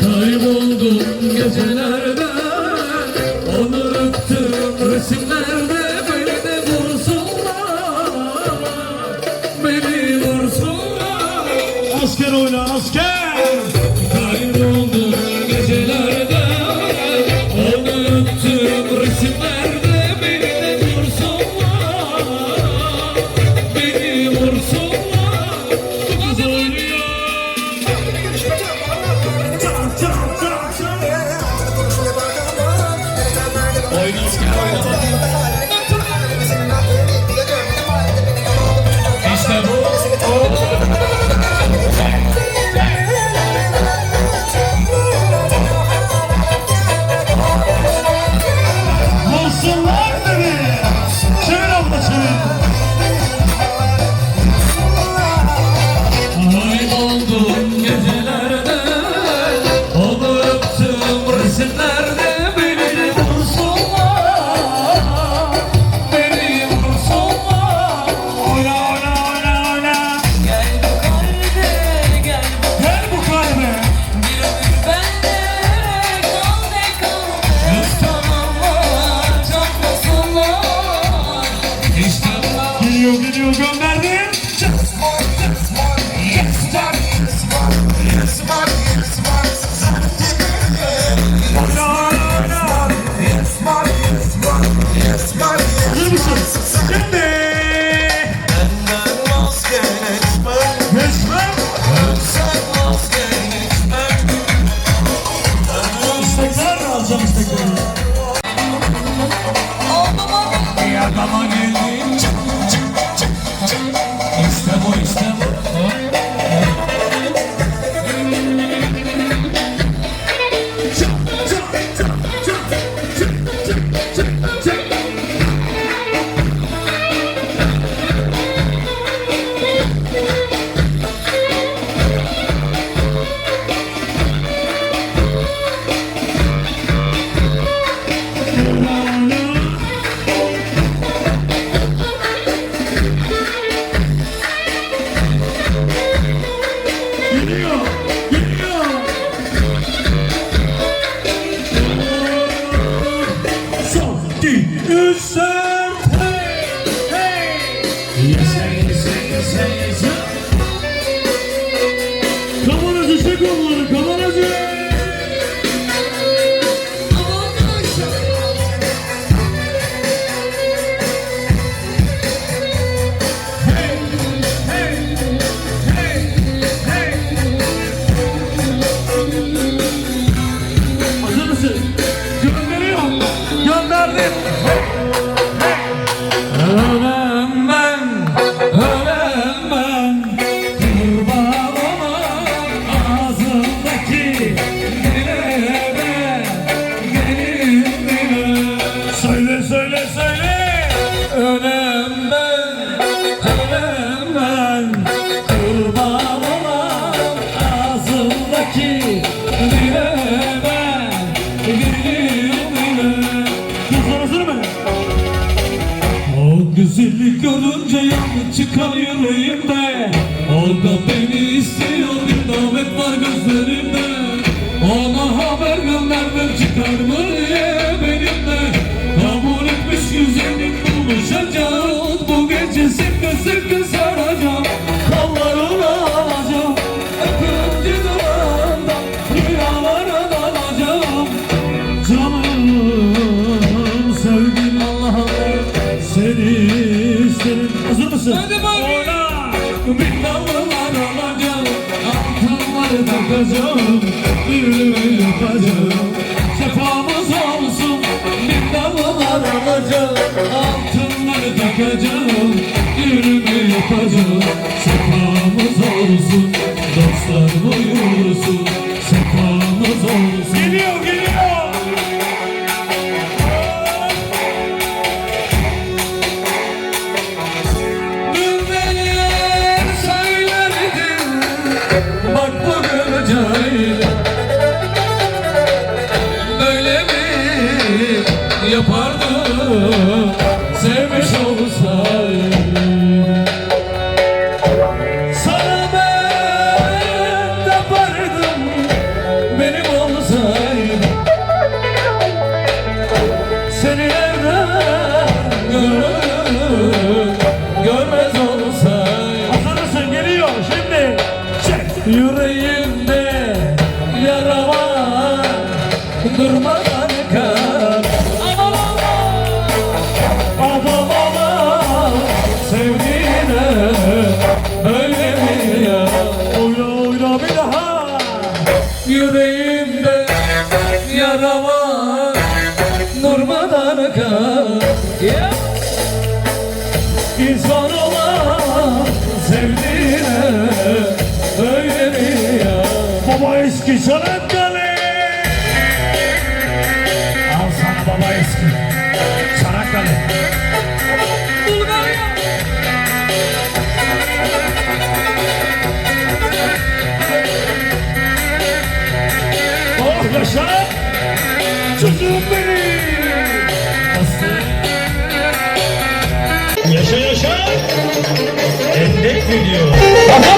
Kayboldum gecelerde Onu öptüm resimlerde. Beni de Beni vursunlar. Asker oyna asker! you go down. Yes, I can sing. O güzellik görünce yanı çıkar yüreğimde O da beni istiyor bir davet var gözleri kızım Düğünü kızım Sefamız olsun Miktarlar alacağım Altınları takacağım Düğünü kızım Sefamız olsun. yapardı Sevmiş olsaydı. Sana ben yapardım Benim olsaydı. Seni evden görür Görmez olsaydı Hazır geliyor. Şimdi Çek. Yüreğimde yara var Durmaz İnsan olan sevdiğine öyle mi ya? Baba eski Çanakkale. Al sana baba eski. Çanakkale. Bulgarya. Oh yaşa. Çocuğum benim. the this video.